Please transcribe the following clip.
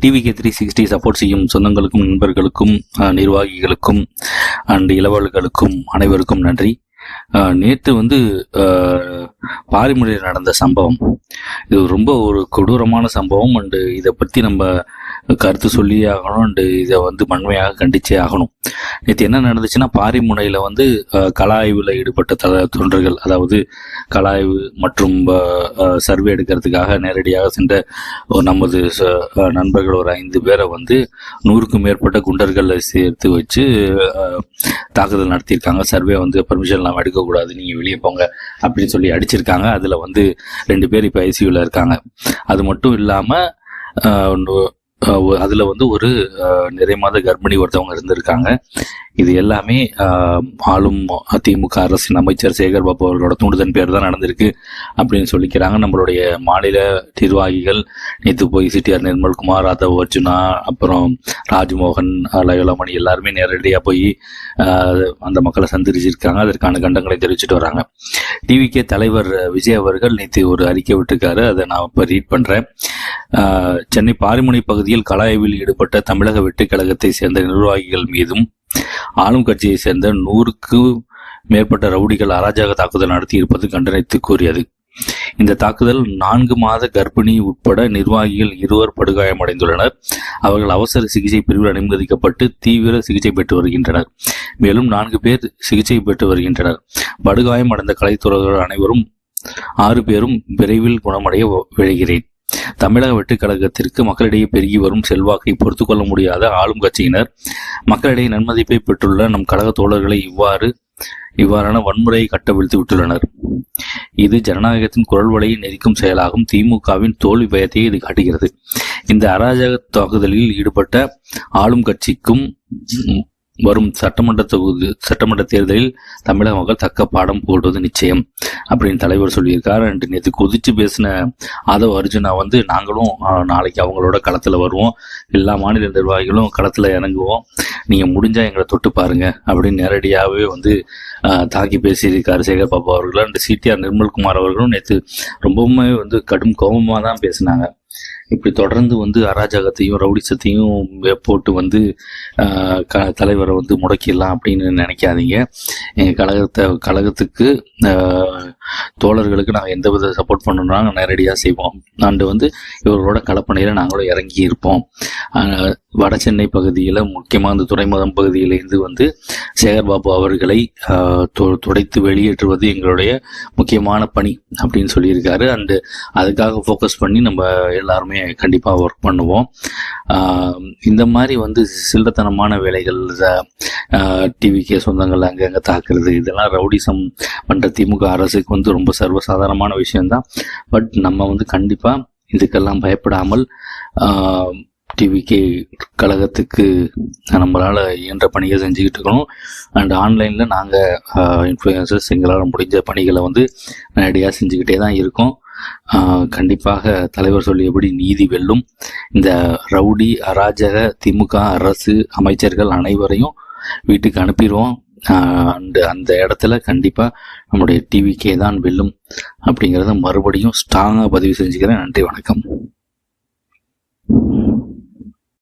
TVK three sixty support செய்யும் சொந்தங்களுக்கும் நண்பர்களுக்கும் அஹ், நிர்வாகிகளுக்கும் அண்ட் இளவல்களுக்கும் அனைவருக்கும் நன்றி. நேற்று வந்து பாரிமுறையில் நடந்த சம்பவம். இது ரொம்ப ஒரு கொடூரமான சம்பவம். அண்டு இதை பற்றி நம்ம கருத்து சொல்லியே ஆகணும் அண்டு இதை வந்து வன்மையாக கண்டிச்சே ஆகணும். நேற்று என்ன நடந்துச்சுன்னா பாரிமுனையில் வந்து கலாய்வில் ஈடுபட்ட த தொண்டர்கள் அதாவது கலாய்வு மற்றும் சர்வே எடுக்கிறதுக்காக நேரடியாக சென்ற ஒரு நமது ச- நண்பர்கள் ஒரு ஐந்து பேரை வந்து நூறுக்கும் மேற்பட்ட குண்டர்களை சேர்த்து வச்சு தாக்குதல் நடத்தியிருக்காங்க. சர்வே வந்து பர்மிஷன் இல்லாமல் எடுக்கக்கூடாது நீங்கள் வெளியே போங்க அப்படின்னு சொல்லி அடிச்சிருக்காங்க. அதில் வந்து ரெண்டு பேர் இப்போ ஐசியூவில் இருக்காங்க. அது மட்டும் இல்லாமல் அதில் வந்து ஒரு அஹ், நிறை மாத கர்ப்பிணி ஒருத்தவங்க இருந்திருக்காங்க. இது எல்லாமே ஆளும் அதிமுக அரசின் அமைச்சர் சேகர் பாபு அவர்களோட தூண்டுதன் பேர் தான் நடந்திருக்கு அப்படின்னு சொல்லிக்கிறாங்க. நம்மளுடைய மாநில நிர்வாகிகள் நேற்று போய் சிடிஆர் நிர்மல்குமார் ராதவ் அர்ஜுனா அப்புறம் ராஜ்மோகன் அஹ், லயோலாமணி எல்லாருமே நேரடியாக போய் அந்த மக்களை சந்திச்சிருக்காங்க. அதற்கான கண்டங்களை தெரிவிச்சுட்டு வராங்க. டிவிகே தலைவர் விஜய் அவர்கள் நேற்று ஒரு அறிக்கை விட்டுருக்காரு. அதை நான் இப்போ ரீட் பண்ணுறேன் சென்னை பாரிமுனை பகுதியில் கல கலாய்வில் ஈடுபட்ட தமிழக வெட்டுக்கழகத்தை சேர்ந்த நிர்வாகிகள் மீதும் ஆளும் கட்சியை சேர்ந்த நூறுக்கு மேற்பட்ட ரவுடிகள் அராஜக தாக்குதல் நடத்தி இருப்பது கண்டனைத்து கூறியது. இந்த தாக்குதல் நான்கு மாத கர்ப்பிணி உட்பட நிர்வாகிகள் இருவர் படுகாயமடைந்துள்ளனர். அவர்கள் அவசர சிகிச்சை பிரிவில் அனுமதிக்கப்பட்டு தீவிர சிகிச்சை பெற்று வருகின்றனர். மேலும் நான்கு பேர் சிகிச்சை பெற்று வருகின்றனர். படுகாயம் அடைந்த கலைத்துறைகள் அனைவரும் ஆறு பேரும் விரைவில் குணமடைய விழைகிறேன். தமிழக வெட்டுக் கழகத்திற்கு மக்களிடையே பெருகி வரும் செல்வாக்கை பொறுத்து கொள்ள முடியாத ஆளும் கட்சியினர். மக்களிடையே நன்மதிப்பை பெற்றுள்ள நம் கழக தோழர்களை இவ்வாறு இவ்வாறான வன்முறையை கட்டவிழ்த்து விட்டுள்ளனர். இது ஜனநாயகத்தின் குரல் வலையை நெரிக்கும் செயலாகும். திமுகவின் தோல்வி பயத்தை இது காட்டுகிறது. இந்த அராஜக தாக்குதலில் ஈடுபட்ட ஆளும் கட்சிக்கும் வரும் சட்டமன்ற தொகுதி சட்டமன்ற தேர்தலில் தமிழக மக்கள் தக்க பாடம் போடுவது நிச்சயம் அப்படின்னு தலைவர் சொல்லியிருக்கார். அண்ட் நேற்று கொதிச்சு பேசின ஆதவ அர்ஜுனா வந்து நாங்களும் நாளைக்கு அவங்களோட களத்தில் வருவோம். எல்லா மாநில நிர்வாகிகளும் களத்தில் இறங்குவோம். நீங்கள் முடிஞ்சால் எங்களை தொட்டு பாருங்க அப்படின்னு நேரடியாகவே வந்து தாக்கி பேசியிருக்கார் சேகர் பாபா அவர்கள். அண்ட் சிடிஆர் நிர்மல்குமார் அவர்களும் நேற்று ரொம்பவுமே வந்து கடும் கோபமாக தான் பேசினாங்க. இப்படி தொடர்ந்து வந்து அராஜகத்தையும் ரவுடிசத்தையும் போட்டு வந்து ஆஹ், க தலைவரை வந்து முடக்கிடலாம் அப்படின்னு நினைக்காதீங்க. எங்கள் கழகத்தை கழகத்துக்கு தோழர்களுக்கு நாங்கள் எந்த வித சப்போர்ட் பண்ணணும்னா நேரடியாக செய்வோம். அண்டு வந்து இவர்களோட கலப்பணையில் நாங்களும் இறங்கி இருப்போம். வட சென்னை பகுதியில் முக்கியமாக அந்த துறைமுகம் பகுதியிலேருந்து வந்து சேகர்பாபு அவர்களை துடைத்து வெளியேற்றுவது எங்களுடைய முக்கியமான பணி அப்படின்னு சொல்லியிருக்காரு. அண்டு அதுக்காக ஃபோக்கஸ் பண்ணி நம்ம எல்லாருமே கண்டிப்பாக ஒர்க் பண்ணுவோம். இந்த மாதிரி வந்து சில்லறத்தனமான வேலைகள் டிவிக்கே சொந்தங்கள் அங்கங்கே தாக்குறது இதெல்லாம் ரவுடிசம் பண்ணுற திமுக அரசுக்கு வந்து ரொம்ப சர்வசாதாரணமான விஷயம்தான். பட் நம்ம வந்து கண்டிப்பாக இதுக்கெல்லாம் பயப்படாமல் டிவிகே கழகத்துக்கு நம்மளால் இயன்ற பணியை செஞ்சுக்கிட்டு இருக்கணும். அண்ட் ஆன்லைனில் நாங்கள் இன்ஃப்ளூயன்சர்ஸ் எங்களால் முடிஞ்ச பணிகளை வந்து நேரடியாக செஞ்சுக்கிட்டே தான் இருக்கோம். கண்டிப்பாக தலைவர் சொல்லியபடி நீதி வெல்லும். இந்த ரவுடி அராஜக திமுக அரசு அமைச்சர்கள் அனைவரையும் வீட்டுக்கு அனுப்பிடுவோம். அண்டு அந்த இடத்துல கண்டிப்பாக நம்முடைய டிவிக்கே தான் வெல்லும் அப்படிங்கிறத மறுபடியும் ஸ்ட்ராங்காக பதிவு செஞ்சுக்கிறேன். நன்றி வணக்கம்.